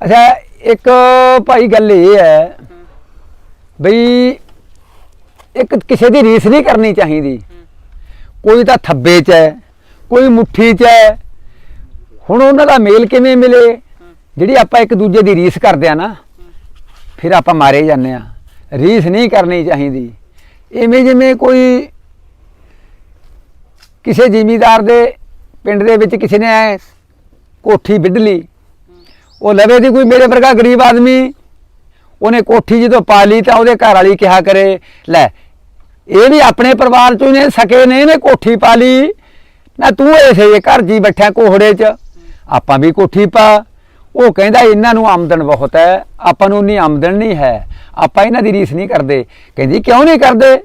ਅੱਛਾ, ਇੱਕ ਭਾਈ ਗੱਲ ਇਹ ਹੈ ਬਈ ਇੱਕ ਕਿਸੇ ਦੀ ਰੀਸ ਨਹੀਂ ਕਰਨੀ ਚਾਹੀਦੀ। ਕੋਈ ਤਾਂ ਥੱਬੇ 'ਚ ਹੈ, ਕੋਈ ਮੁੱਠੀ 'ਚ ਹੈ। ਹੁਣ ਉਹਨਾਂ ਦਾ ਮੇਲ ਕਿਵੇਂ ਮਿਲੇ? ਜਿਹੜੀ ਆਪਾਂ ਇੱਕ ਦੂਜੇ ਦੀ ਰੀਸ ਕਰਦੇ ਆ ਨਾ, ਫਿਰ ਆਪਾਂ ਮਾਰੇ ਜਾਂਦੇ ਆ। ਰੀਸ ਨਹੀਂ ਕਰਨੀ ਚਾਹੀਦੀ। ਇਵੇਂ ਜਿਵੇਂ ਕੋਈ ਕਿਸੇ ਜ਼ਿਮੀਦਾਰ ਦੇ ਪਿੰਡ ਦੇ ਵਿੱਚ ਕਿਸੇ ਨੇ ਕੋਠੀ ਵਿੱਢ ਲਈ ਉਹ ਲਵੇ ਦੀ ਕੋਈ ਮੇਰੇ ਵਰਗਾ ਗਰੀਬ ਆਦਮੀ। ਉਹਨੇ ਕੋਠੀ ਜਦੋਂ ਪਾ ਲਈ ਤਾਂ ਉਹਦੇ ਘਰ ਵਾਲੀ ਕਿਹਾ ਕਰੇ, ਲੈ, ਇਹ ਵੀ ਆਪਣੇ ਪਰਿਵਾਰ ਚੋਂ ਨੇ, ਸਕੇ ਨੇ ਇਹਨੇ ਕੋਠੀ ਪਾ ਲਈ। ਨਾ ਤੂੰ ਇਸੇ ਘਰ ਜੀ ਬੈਠਾ ਕੋਹੜੇ 'ਚ। ਆਪਾਂ ਵੀ ਕੋਠੀ ਪਾ। ਉਹ ਕਹਿੰਦਾ ਇਹਨਾਂ ਨੂੰ ਆਮਦਨ ਬਹੁਤ ਹੈ, ਆਪਾਂ ਨੂੰ ਨਹੀਂ ਆਮਦਨ ਨਹੀਂ ਹੈ। ਆਪਾਂ ਇਹਨਾਂ ਦੀ ਰੀਸ ਨਹੀਂ ਕਰਦੇ। ਕਹਿੰਦੀ, ਕਿਉਂ ਨਹੀਂ ਕਰਦੇ?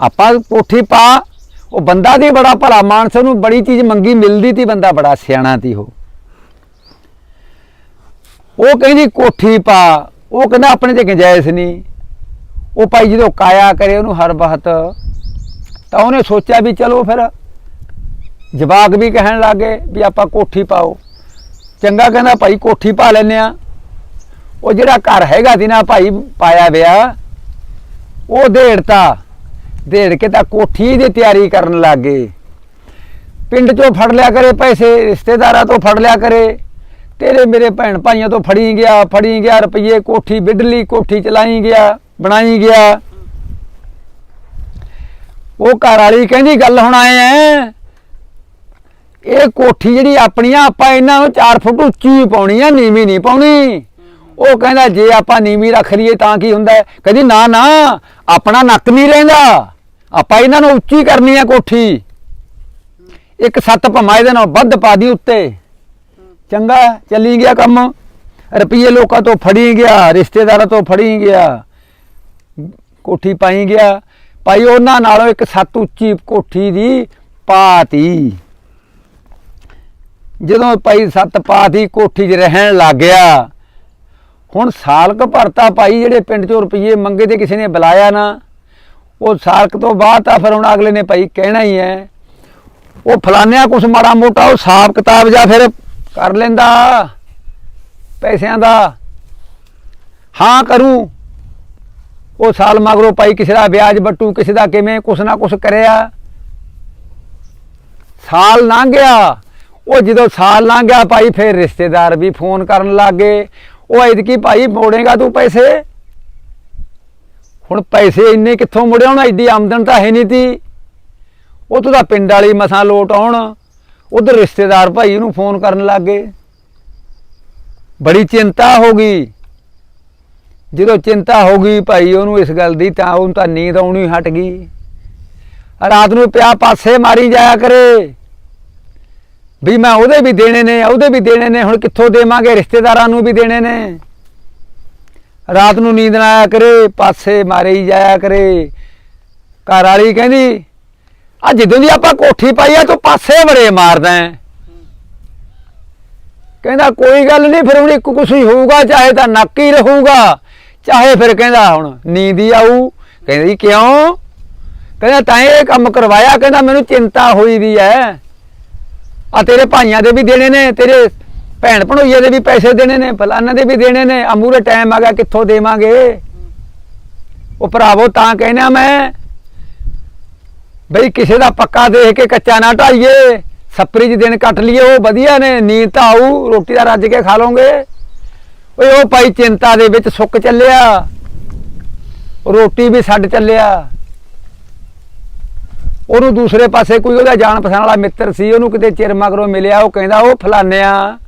ਆਪਾਂ ਕੋਠੀ ਪਾ। ਉਹ ਬੰਦਾ ਦੀ ਬੜਾ ਭਲਾ, ਮਾਨਸ ਨੂੰ ਬੜੀ ਚੀਜ਼ ਮੰਗੀ, ਮਿਲਦੀ ਤੀ ਬੰਦਾ ਬੜਾ ਸਿਆਣਾ ਤੀ ਉਹ। ਉਹ ਕਹਿੰਦੀ ਕੋਠੀ ਪਾ, ਉਹ ਕਹਿੰਦਾ ਆਪਣੇ ਤੇ ਗੁੰਜਾਇਸ਼ ਨਹੀਂ। ਉਹ ਭਾਈ ਜਦੋਂ ਕਾਇਆ ਕਰੇ ਉਹਨੂੰ ਹਰ ਵਕਤ ਤਾਂ ਉਹਨੇ ਸੋਚਿਆ ਵੀ ਚਲੋ ਫਿਰ ਜਵਾਕ ਵੀ ਕਹਿਣ ਲੱਗੇ ਵੀ ਆਪਾਂ ਕੋਠੀ ਪਾਓ। ਚੰਗਾ ਕਹਿੰਦਾ, ਭਾਈ ਕੋਠੀ ਪਾ ਲੈਨੇ ਆ ਉਹ ਜਿਹੜਾ ਘਰ ਹੈਗਾ ਸੀ ਨਾ ਭਾਈ ਪਾਇਆ ਵਿਆ, ਉਹ ਢੇੜਤਾ ਢੇੜ ਕੇ ਤਾਂ ਕੋਠੀ ਦੀ ਤਿਆਰੀ ਕਰਨ ਲੱਗੇ ਪਿੰਡ ਚੋਂ ਫੜ ਲਿਆ ਕਰੇ ਪੈਸੇ, ਰਿਸ਼ਤੇਦਾਰਾਂ ਤੋਂ ਫੜ ਲਿਆ ਕਰੇ। ਤੇਰੇ ਮੇਰੇ ਭੈਣ ਭਾਈਆਂ ਤੋਂ ਫੜੀ ਗਿਆ ਫੜੀ ਗਿਆ ਰੁਪਈਏ, ਕੋਠੀ ਬਿਡਲੀ ਕੋਠੀ ਚਲਾਈ ਗਿਆ, ਬਣਾਈ ਗਿਆ। ਉਹ ਘਰ ਵਾਲੀ ਕਹਿੰਦੀ, ਗੱਲ ਹੁਣ ਆਏ ਐ। ਇਹ ਕੋਠੀ ਜਿਹੜੀ ਆਪਣੀ ਆ, ਆਪਾਂ ਇਹਨਾਂ ਨੂੰ 4 ਫੁੱਟ ਉੱਚੀ ਪਾਉਣੀ ਆ, ਨੀਵੀਂ ਨਹੀਂ ਪਾਉਣੀ। ਉਹ ਕਹਿੰਦਾ, ਜੇ ਆਪਾਂ ਨੀਵੀਂ ਰੱਖ ਲਈਏ ਤਾਂ ਕੀ ਹੁੰਦਾ? ਕਹਿੰਦੀ, ਨਾ ਨਾ, ਆਪਣਾ ਨੱਕ ਨਹੀਂ ਰਹਿੰਦਾ। ਆਪਾਂ ਇਹਨਾਂ ਨੂੰ ਉੱਚੀ ਕਰਨੀ ਆ ਕੋਠੀ। ਇੱਕ ਸੱਤ ਭਮਾ ਇਹਦੇ ਨਾਲ ਵੱਧ ਪਾ ਦੀ ਉੱਤੇ। ਚੰਗਾ ਚੱਲੀ ਗਿਆ ਕੰਮ। ਰੁਪਈਏ ਲੋਕਾਂ ਤੋਂ ਫੜੀ ਗਿਆ, ਰਿਸ਼ਤੇਦਾਰਾਂ ਤੋਂ ਫੜੀ ਗਿਆ। ਕੋਠੀ ਪਾਈ ਗਿਆ। ਭਾਈ, ਉਹਨਾਂ ਨਾਲੋਂ ਇੱਕ ਸੱਤ ਉੱਚੀ ਕੋਠੀ ਦੀ ਪਾਤੀ ਜਦੋਂ ਭਾਈ ਸੱਤ ਪਾਤੀ ਕੋਠੀ 'ਚ ਰਹਿਣ ਲੱਗ ਗਿਆ, ਹੁਣ ਸਾਲਕ ਭਰਤਾ ਭਾਈ ਜਿਹੜੇ ਪਿੰਡ 'ਚੋਂ ਰੁਪਈਏ ਮੰਗੇ ਤੇ ਕਿਸੇ ਨੇ ਬੁਲਾਇਆ ਨਾ, ਉਹ ਸਾਲਕ ਤੋਂ ਬਾਅਦ ਤਾਂ ਫਿਰ ਹੁਣ ਅਗਲੇ ਨੇ ਭਾਈ ਕਹਿਣਾ ਹੀ ਹੈ, ਉਹ ਫਲਾਨਿਆ ਕੁਛ ਮਾੜਾ ਮੋਟਾ ਉਹ ਹਿਸਾਬ ਕਿਤਾਬ ਜਾਂ ਫਿਰ ਕਰ ਲੈਂਦਾ, ਪੈਸਿਆਂ ਦਾ। ਹਾਂ ਕਰੂ। ਉਹ ਸਾਲ ਮਗਰੋਂ ਭਾਈ ਕਿਸੇ ਦਾ ਵਿਆਜ ਬੱਟੂ ਕਿਸੇ ਦਾ ਕਿਵੇਂ, ਕੁਛ ਨਾ ਕੁਛ ਕਰਿਆ। ਸਾਲ ਲੰਘ ਗਿਆ। ਉਹ ਜਦੋਂ ਸਾਲ ਲੰਘ ਗਿਆ ਭਾਈ, ਫਿਰ ਰਿਸ਼ਤੇਦਾਰ ਵੀ ਫੋਨ ਕਰਨ ਲੱਗੇ ਉਹ ਐਤਕੀ ਭਾਈ, ਮੋੜੇਗਾ ਤੂੰ ਪੈਸੇ? ਹੁਣ ਪੈਸੇ ਇੰਨੇ ਕਿੱਥੋਂ ਮੁੜੇ ਹੁਣ? ਐਡੀ ਆਮਦਨ ਤਾਂ ਹੈ ਨਹੀਂ ਤੀ। ਉਹ ਤੋਂ ਤਾਂ ਪਿੰਡ ਵਾਲੀ ਮਸਾਂ ਲੋਟ ਆਉਣ। ਉਧਰ ਰਿਸ਼ਤੇਦਾਰ ਭਾਈ ਨੂੰ ਫੋਨ ਕਰਨ ਲੱਗ ਗਏ। ਬੜੀ ਚਿੰਤਾ ਹੋ ਗਈ। ਜਦੋਂ ਚਿੰਤਾ ਹੋ ਗਈ ਭਾਈ ਉਹਨੂੰ ਇਸ ਗੱਲ ਦੀ ਤਾਂ ਉਹਨੂੰ ਤਾਂ ਨੀਂਦ ਆਉਣੀ ਹਟ ਗਈ। ਰਾਤ ਨੂੰ ਪਿਆ ਪਾਸੇ ਮਾਰੀ ਜਾਇਆ ਕਰੇ। ਵੀ ਮੈਂ ਉਹਦੇ ਵੀ ਦੇਣੇ ਨੇ, ਉਹਦੇ ਵੀ ਦੇਣੇ ਨੇ, ਹੁਣ ਕਿੱਥੋਂ ਦੇਵਾਂਗੇ? ਰਿਸ਼ਤੇਦਾਰਾਂ ਨੂੰ ਵੀ ਦੇਣੇ ਨੇ। ਰਾਤ ਨੂੰ ਨੀਂਦ ਨਾ ਆਇਆ ਕਰੇ, ਪਾਸੇ ਮਾਰੇ ਹੀ ਜਾਇਆ ਕਰੇ। ਘਰ ਵਾਲੀ ਕਹਿੰਦੀ ਆ ਜਦੋਂ ਦੀ ਆਪਾਂ ਕੋਠੀ ਪਾਈ ਆ, ਤੂੰ ਪਾਸੇ ਬੜੇ ਮਾਰਦਾ ਹੈ ਕਹਿੰਦਾ, ਕੋਈ ਗੱਲ ਨਹੀਂ, ਫਿਰ ਹੁਣ ਇੱਕ ਕੁਛ ਹੀ ਹੋਊਗਾ, ਚਾਹੇ ਤਾਂ ਨੱਕ ਹੀ ਰਹੂਗਾ। ਚਾਹੇ ਫਿਰ ਕਹਿੰਦਾ, ਹੁਣ ਨੀਂਦ ਹੀ ਆਊ। ਕਹਿੰਦੀ ਕਿਉਂ? ਕਹਿੰਦਾ, ਤਾਂ ਇਹ ਕੰਮ ਕਰਵਾਇਆ, ਕਹਿੰਦਾ, ਮੈਨੂੰ ਚਿੰਤਾ ਹੋਈ ਵੀ ਐ। ਆ ਤੇਰੇ ਭਾਈਆਂ ਦੇ ਵੀ ਦੇਣੇ ਨੇ, ਤੇਰੇ ਭੈਣ ਭਣੋਈਏ ਦੇ ਵੀ ਪੈਸੇ ਦੇਣੇ ਨੇ ਫਲਾਨਾ ਦੇ ਵੀ ਦੇਣੇ ਨੇ ਅਮੂਰੇ ਟਾਈਮ ਆ ਗਿਆ, ਕਿੱਥੋਂ ਦੇਵਾਂਗੇ? ਉਹ ਭਰਾਵੋ, ਤਾਂ ਕਹਿਣਾ ਮੈਂ ਬਈ ਕਿਸੇ ਦਾ ਪੱਕਾ ਦੇਖ ਕੇ ਕੱਚਾ ਨਾ ਢਾਈਏ ਸੱਪਰੀ ਚ ਦਿਨ ਕੱਟ ਲਈਏ, ਉਹ ਵਧੀਆ ਨੇ, ਨੀਂਦ ਤਾਂ ਆਊ, ਰੋਟੀ ਦਾ ਰੱਜ ਕੇ ਖਾ ਲਓਗੇ। ਓਏ ਉਹ ਭਾਈ ਚਿੰਤਾ ਦੇ ਵਿੱਚ ਸੁੱਕ ਚੱਲਿਆ। ਰੋਟੀ ਵੀ ਛੱਡ ਚੱਲਿਆ। ਉਹਨੂੰ ਦੂਸਰੇ ਪਾਸੇ ਕੋਈ ਉਹਦਾ ਜਾਣ ਪਛਾਣ ਵਾਲਾ ਮਿੱਤਰ ਸੀ, ਉਹਨੂੰ ਕਿਤੇ ਚਿਰ ਮਗਰੋਂ ਮਿਲਿਆ, ਉਹ ਕਹਿੰਦਾ, ਉਹ ਫਲਾਨਿਆ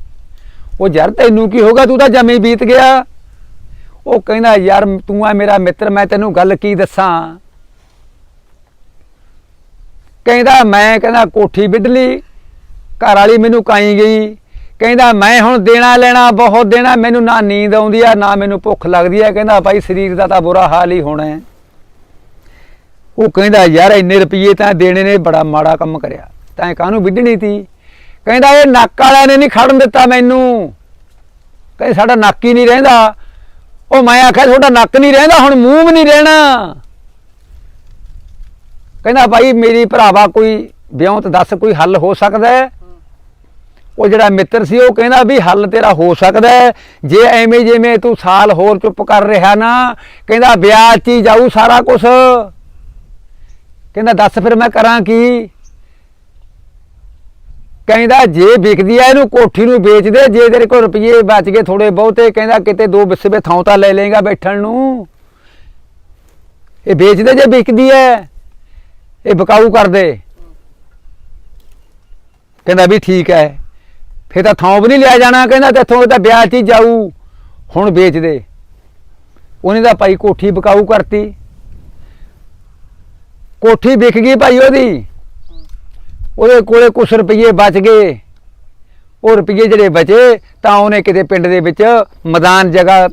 ਉਹ ਯਾਰ ਤੈਨੂੰ ਕੀ ਹੋਗਾ ਤੂੰ ਤਾਂ ਜਮੇ ਬੀਤ ਗਿਆ। ਉਹ ਕਹਿੰਦਾ, ਯਾਰ ਤੂੰ ਆ ਮੇਰਾ ਮਿੱਤਰ, ਮੈਂ ਤੈਨੂੰ ਗੱਲ ਕੀ ਦੱਸਾਂ? ਕਹਿੰਦਾ ਮੈਂ ਕਹਿੰਦਾ ਕੋਠੀ ਵਿੱਢ ਲਈ, ਘਰ ਵਾਲੀ ਮੈਨੂੰ ਕਾਈ ਗਈ। ਕਹਿੰਦਾ ਮੈਂ ਹੁਣ ਦੇਣਾ ਲੈਣਾ, ਬਹੁਤ ਦੇਣਾ, ਮੈਨੂੰ ਨਾ ਨੀਂਦ ਆਉਂਦੀ ਆ, ਨਾ ਮੈਨੂੰ ਭੁੱਖ ਲੱਗਦੀ ਆ। ਕਹਿੰਦਾ ਭਾਈ ਸਰੀਰ ਦਾ ਤਾਂ ਬੁਰਾ ਹਾਲ ਹੀ ਹੋਣਾ ਹੈ। ਉਹ ਕਹਿੰਦਾ ਯਾਰ ਇੰਨੇ ਰੁਪਏ ਤਾਂ ਦੇਣੇ ਨੇ, ਬੜਾ ਮਾੜਾ ਕੰਮ ਕਰਿਆ। ਤਾਂ ਕਾਹਨੂੰ ਵਿੱਢਣੀ ਤੀ? ਕਹਿੰਦਾ ਇਹ ਨੱਕ ਵਾਲਿਆਂ ਨੇ ਨਹੀਂ ਖੜਨ ਦਿੱਤਾ ਮੈਨੂੰ। ਕਹਿੰਦਾ ਸਾਡਾ ਨੱਕ ਹੀ ਨਹੀਂ ਰਹਿੰਦਾ। ਉਹ ਮੈਂ ਆਖਿਆ, ਤੁਹਾਡਾ ਨੱਕ ਨਹੀਂ ਰਹਿੰਦਾ, ਹੁਣ ਮੂੰਹ ਵੀ ਨਹੀਂ ਰਹਿਣਾ। ਕਹਿੰਦਾ ਭਾਈ ਮੇਰੀ ਭਰਾਵਾ ਕੋਈ ਵਿਉਂਤ ਦੱਸ ਕੋਈ ਹੱਲ ਹੋ ਸਕਦਾ ਹੈ? ਉਹ ਜਿਹੜਾ ਮਿੱਤਰ ਸੀ ਉਹ ਕਹਿੰਦਾ ਵੀ ਹੱਲ ਤੇਰਾ ਹੋ ਸਕਦਾ ਜੇ ਐਵੇਂ ਜਿਵੇਂ ਤੂੰ ਸਾਲ ਹੋਰ ਚੁੱਪ ਕਰ ਰਿਹਾ ਨਾ ਕਹਿੰਦਾ ਵਿਆਹ 'ਚ ਹੀ ਜਾਊ ਸਾਰਾ ਕੁਝ ਕਹਿੰਦਾ ਦੱਸ ਫਿਰ ਮੈਂ ਕਰਾਂ ਕੀ? ਕਹਿੰਦਾ ਜੇ ਵਿਕਦੀ ਐ ਇਹਨੂੰ ਕੋਠੀ ਨੂੰ ਵੇਚ ਦੇ ਜੇ ਤੇਰੇ ਕੋਲ ਰੁਪਏ ਬਚ ਗਏ ਥੋੜੇ ਬਹੁਤੇ ਕਹਿੰਦਾ ਕਿਤੇ ਦੋ ਵਿਸਵੇ ਥਾਂ ਤਾਂ ਲੈ ਲੇਗਾ ਬੈਠਣ ਨੂੰ। ਇਹ ਵੇਚ ਦੇ ਜੇ ਵਿਕਦੀ ਐ ਇਹ ਬਕਾਊ ਕਰ ਦੇ ਕਹਿੰਦਾ ਵੀ ਠੀਕ ਹੈ। ਫਿਰ ਤਾਂ ਥਾਂ ਵੀ ਨਹੀਂ ਲਿਆ ਜਾਣਾ। ਕਹਿੰਦਾ ਤੇ ਇੱਥੋਂ ਤਾਂ ਵਿਆਹ 'ਚ ਹੀ ਜਾਊ। ਹੁਣ ਵੇਚ ਦੇ। ਉਹਨੇ ਤਾਂ ਭਾਈ ਕੋਠੀ ਬਕਾਊ ਕਰਤੀ। ਕੋਠੀ ਵਿਕ ਗਈ ਭਾਈ ਉਹਦੀ। ਉਹਦੇ ਕੋਲੇ ਕੁਛ ਰੁਪਏ ਬਚ ਗਏ। ਉਹ ਰੁਪਏ ਜਿਹੜੇ ਬਚੇ, ਤਾਂ ਉਹਨੇ ਕਿਤੇ ਪਿੰਡ ਦੇ ਵਿੱਚ ਮੈਦਾਨ ਜਗ੍ਹਾ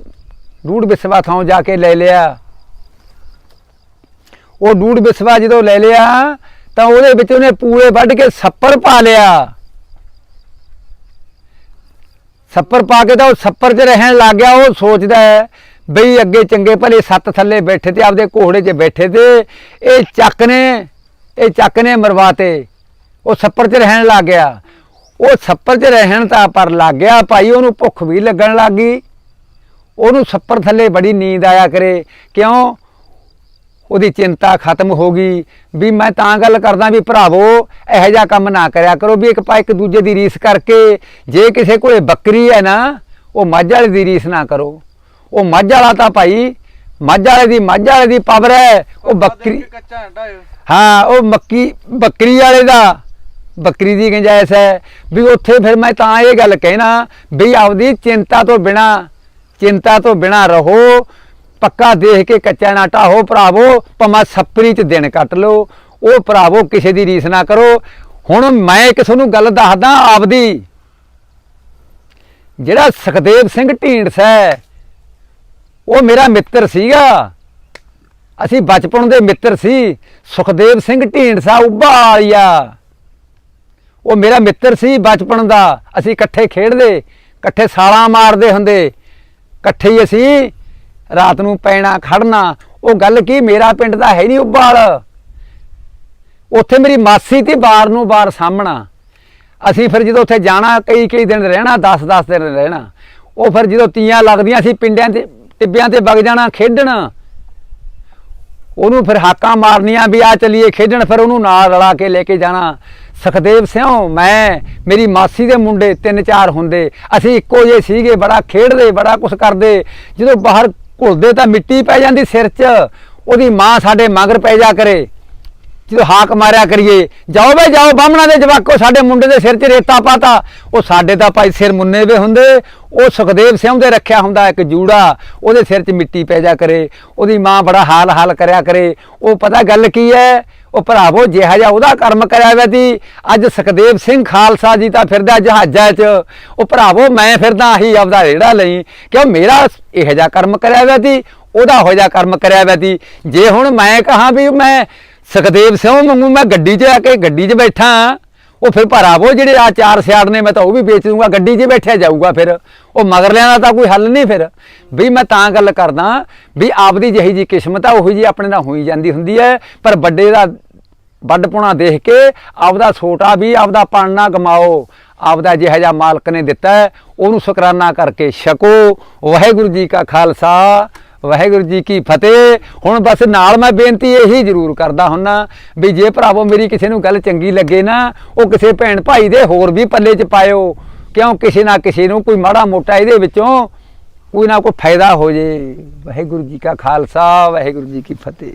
ਰੂੜ ਵਿਸ਼ਵਾ ਥਾਂ ਜਾ ਕੇ ਲੈ ਲਿਆ। ਉਹ ਡੂੜ ਬਿਸਵਾ ਜਦੋਂ ਲੈ ਲਿਆ, ਤਾਂ ਉਹਦੇ ਵਿੱਚ ਉਹਨੇ ਪੂਰੇ ਵੱਢ ਕੇ ਸੱਪਰ ਪਾ ਲਿਆ। ਛੱਪਰ ਪਾ ਕੇ ਤਾਂ ਉਹ ਸੱਪਰ 'ਚ ਰਹਿਣ ਲੱਗ ਗਿਆ, ਉਹ ਸੋਚਦਾ ਹੈ ਬਈ ਅੱਗੇ ਚੰਗੇ ਭਲੇ ਸੱਤ ਥੱਲੇ ਬੈਠੇ ਤੇ ਆਪਦੇ ਘੋੜੇ 'ਚ ਬੈਠੇ ਤੇ ਇਹ ਚੱਕ ਨੇ, ਇਹ ਚੱਕ ਨੇ ਮਰਵਾਤੇ ਉਹ ਛੱਪਰ 'ਚ ਰਹਿਣ ਲੱਗ ਗਿਆ। ਉਹ ਸੱਪਰ 'ਚ ਰਹਿਣ ਤਾਂ ਪਰ ਲੱਗ ਗਿਆ ਭਾਈ, ਉਹਨੂੰ ਭੁੱਖ ਵੀ ਲੱਗਣ ਲੱਗ ਗਈ। ਉਹਨੂੰ ਛੱਪਰ ਥੱਲੇ ਬੜੀ ਨੀਂਦ ਆਇਆ ਕਰੇ। ਕਿਉਂ? ਉਹਦੀ ਚਿੰਤਾ ਖਤਮ ਹੋ ਗਈ ਵੀ ਮੈਂ ਤਾਂ ਗੱਲ ਕਰਦਾ ਵੀ ਭਰਾਵੋ ਇਹੋ ਜਿਹਾ ਕੰਮ ਨਾ ਕਰਿਆ ਕਰੋ ਵੀ ਇੱਕ ਪਾ ਇੱਕ ਦੂਜੇ ਦੀ ਰੀਸ ਕਰਕੇ ਜੇ ਕਿਸੇ ਕੋਲੇ ਬੱਕਰੀ ਹੈ ਨਾ ਉਹ ਮੱਝ ਵਾਲੇ ਦੀ ਰੀਸ ਨਾ ਕਰੋ। ਉਹ ਮੱਝ ਵਾਲਾ ਤਾਂ ਭਾਈ ਮੱਝ ਵਾਲੇ ਦੀ ਮੱਝ ਵਾਲੇ ਦੀ ਪਾਵਰ ਹੈ ਉਹ ਬੱਕਰੀ ਹਾਂ ਉਹ ਮੱਕੀ ਬੱਕਰੀ ਵਾਲੇ ਦਾ ਬੱਕਰੀ ਦੀ ਗੁੰਜਾਇਸ਼ ਹੈ। ਵੀ ਉੱਥੇ ਫਿਰ ਮੈਂ ਤਾਂ ਇਹ ਗੱਲ ਕਹਿਣਾ ਵੀ ਆਪਦੀ ਚਿੰਤਾ ਤੋਂ ਬਿਨਾ ਚਿੰਤਾ ਤੋਂ ਬਿਨਾ ਰਹੋ ਪੱਕਾ ਦੇਖ ਕੇ ਕੱਚਾ ਨਾ ਢਾਹੋ ਭਰਾਵੋ ਭਮਾ ਸੱਪਰੀ ਚ ਦਿਨ ਕੱਟ ਲਓ। ਉਹ ਭਰਾਵੋ, ਕਿਸੇ ਦੀ ਰੀਸ ਨਾ ਕਰੋ। ਹੁਣ ਮੈਂ ਇੱਕ ਤੁਹਾਨੂੰ ਗੱਲ ਦੱਸਦਾ ਆਪਦੀ। ਜਿਹੜਾ ਸੁਖਦੇਵ ਸਿੰਘ ਢੀਂਡਸਾ ਹੈ ਉਹ ਮੇਰਾ ਮਿੱਤਰ ਸੀਗਾ। ਅਸੀਂ ਬਚਪਨ ਦੇ ਮਿੱਤਰ ਸੀ। ਸੁਖਦੇਵ ਸਿੰਘ ਢੀਂਡਸਾ ਉਬਾਲੀਆ। ਉਹ ਮੇਰਾ ਮਿੱਤਰ ਸੀ ਬਚਪਨ ਦਾ। ਅਸੀਂ ਇਕੱਠੇ ਖੇਡਦੇ, ਇਕੱਠੇ ਸਾਲਾਂ ਮਾਰਦੇ ਹੁੰਦੇ। ਇਕੱਠੇ ਹੀ ਅਸੀਂ ਰਾਤ ਨੂੰ ਪੈਣਾ, ਖੜਨਾ, ਉਹ ਗੱਲ ਕੀ ਮੇਰਾ ਪਿੰਡ ਦਾ ਹੈ ਨਹੀਂ ਉਬਾਲ ਉੱਥੇ ਮੇਰੀ ਮਾਸੀ ਤੇ ਬਾਰ ਨੂੰ ਬਾਰ ਸਾਹਮਣਾ। ਅਸੀਂ ਫਿਰ ਜਦੋਂ ਉੱਥੇ ਜਾਣਾ, ਕਈ ਕਈ ਦਿਨ ਰਹਿਣਾ 10-10 ਦਿਨ ਰਹਿਣਾ। ਉਹ ਫਿਰ ਜਦੋਂ ਤੀਆਂ ਲੱਗਦੀਆਂ, ਅਸੀਂ ਪਿੰਡਿਆਂ ਤੇ, ਟਿੱਬਿਆਂ ਤੇ ਵਗ ਜਾਣਾ, ਖੇਡਣ। ਉਹਨੂੰ ਫਿਰ ਹਾਕਾਂ ਮਾਰਨੀਆਂ ਵੀ ਆ ਚੱਲੀਏ ਖੇਡਣ, ਫਿਰ ਉਹਨੂੰ ਨਾਲ ਰਲਾ ਕੇ ਲੈ ਕੇ ਜਾਣਾ। ਸੁਖਦੇਵ ਸਿਉ, ਮੈਂ, ਮੇਰੀ ਮਾਸੀ ਦੇ ਮੁੰਡੇ ਤਿੰਨ ਚਾਰ ਹੁੰਦੇ। ਅਸੀਂ ਇੱਕੋ ਜਿਹੇ ਸੀਗੇ, ਬੜਾ ਖੇਡਦੇ, ਬੜਾ ਕੁਝ ਕਰਦੇ। ਜਦੋਂ ਬਾਹਰ ਘੁਲਦੇ ਤਾਂ ਮਿੱਟੀ ਪੈ ਜਾਂਦੀ ਸਿਰ 'ਚ। ਉਹਦੀ ਮਾਂ ਸਾਡੇ ਮਗਰ ਪੈ ਜਾ ਕਰੇ। ਜਦੋਂ ਹਾਕ ਮਾਰਿਆ ਕਰੀਏ, ਜਾਓ ਵੇ ਜਾਓ, ਬਾਹਮਣਾ ਦੇ ਜਵਾਕੋ, ਸਾਡੇ ਮੁੰਡੇ ਦੇ ਸਿਰ 'ਚ ਰੇਤਾ ਪਾਤਾ। ਉਹ ਸਾਡੇ ਤਾਂ ਭਾਈ ਸਿਰ ਮੁੰਨੇ ਵੇ ਹੁੰਦੇ। ਉਹ ਸੁਖਦੇਵ ਸਿੰਘ ਦੇ ਰੱਖਿਆ ਹੁੰਦਾ ਇੱਕ ਜੂੜਾ। ਉਹਦੇ ਸਿਰ 'ਚ ਮਿੱਟੀ ਪੈ ਜਾ ਕਰੇ। ਉਹਦੀ ਮਾਂ ਬੜਾ ਹਾਲ ਹਾਲ ਕਰਿਆ ਕਰੇ। ਉਹ ਪਤਾ ਗੱਲ ਕੀ ਹੈ? ਉਹ ਭਰਾਵੋ ਜਿਹਾ ਜਿਹਾ ਉਹਦਾ ਕਰਮ ਕਰਿਆ ਹੋਇਆ ਸੀ, ਅੱਜ ਸੁਖਦੇਵ ਸਿੰਘ ਖਾਲਸਾ ਜੀ ਤਾਂ ਫਿਰਦਾ ਜਹਾਜ਼ਾਂ 'ਚ। ਉਹ ਭਰਾਵੋ ਮੈਂ ਫਿਰਦਾ ਆਹੀ ਆਪਦਾ ਰੇੜਾ ਲਈ, ਕਿਉਂ ਮੇਰਾ ਇਹੋ ਜਿਹਾ ਕਰਮ ਕਰਿਆ ਹੋਇਆ ਸੀ, ਉਹਦਾ ਹੋ ਜਿਹਾ ਕਰਮ ਕਰਿਆ ਹੋਇਆ ਸੀ। ਜੇ ਹੁਣ ਮੈਂ ਕਹਾਂ ਵੀ ਮੈਂ ਸੁਖਦੇਵ ਸਿੰਘ ਵਾਂਗੂ ਮੈਂ ਗੱਡੀ 'ਚ ਆ ਕੇ ਗੱਡੀ 'ਚ ਬੈਠਾ ਉਹ ਫਿਰ ਭਰਾ ਭਰਾਵੋ ਜਿਹੜੇ ਆ ਚਾਰ ਸਿਆੜ ਨੇ, ਮੈਂ ਤਾਂ ਉਹ ਵੀ ਵੇਚ ਦੂੰਗਾ, ਗੱਡੀ 'ਚ ਬੈਠਿਆ ਜਾਊਗਾ ਫਿਰ। ਉਹ ਮਗਰਲਿਆਂ ਦਾ ਤਾਂ ਕੋਈ ਹੱਲ ਨਹੀਂ ਫਿਰ। ਵੀ ਮੈਂ ਤਾਂ ਗੱਲ ਕਰਦਾ ਵੀ ਆਪਦੀ ਜਿਹੀ ਜੀ ਕਿਸਮਤ ਆ, ਉਹੀ ਜੀ ਆਪਣੇ ਨਾਲ ਹੋਈ ਜਾਂਦੀ ਹੁੰਦੀ ਹੈ ਪਰ ਵੱਡੇ ਦਾ ਵੱਡਪੁਣਾ ਦੇਖ ਕੇ ਆਪਦਾ ਛੋਟਾ ਵੀ ਆਪਦਾ ਪਣ ਨਾ ਗਮਾਓ ਆਪਦਾ ਜਿਹੜਾ ਜਿਹਾ ਮਾਲਕ ਨੇ ਦਿੱਤਾ ਉਹਨੂੰ ਸ਼ੁਕਰਾਨਾ ਕਰਕੇ ਛਕੋ। ਵਾਹਿਗੁਰੂ ਜੀ ਕਾ ਖਾਲਸਾ। ਵਾਹਿਗੁਰੂ ਜੀ ਕੀ ਫਤਿਹ। ਹੁਣ ਬਸ ਨਾਲ ਮੈਂ ਬੇਨਤੀ ਇਹੀ ਜ਼ਰੂਰ ਕਰਦਾ ਹੁੰਨਾ ਵੀ ਜੇ ਭਰਾਵੋ ਮੇਰੀ ਕਿਸੇ ਨੂੰ ਗੱਲ ਚੰਗੀ ਲੱਗੇ ਨਾ, ਉਹ ਕਿਸੇ ਭੈਣ ਭਾਈ ਦੇ ਹੋਰ ਵੀ ਪੱਲੇ 'ਚ ਪਾਇਓ। ਕਿਉਂ ਕਿਸੇ ਨਾ ਕਿਸੇ ਨੂੰ ਕੋਈ ਮਾੜਾ ਮੋਟਾ ਇਹਦੇ ਵਿੱਚੋਂ ਕੋਈ ਨਾ ਕੋਈ ਫਾਇਦਾ ਹੋ ਜੇ। ਵਾਹਿਗੁਰੂ ਜੀ ਕਾ ਖਾਲਸਾ, ਵਾਹਿਗੁਰੂ ਜੀ ਕੀ ਫਤਿਹ।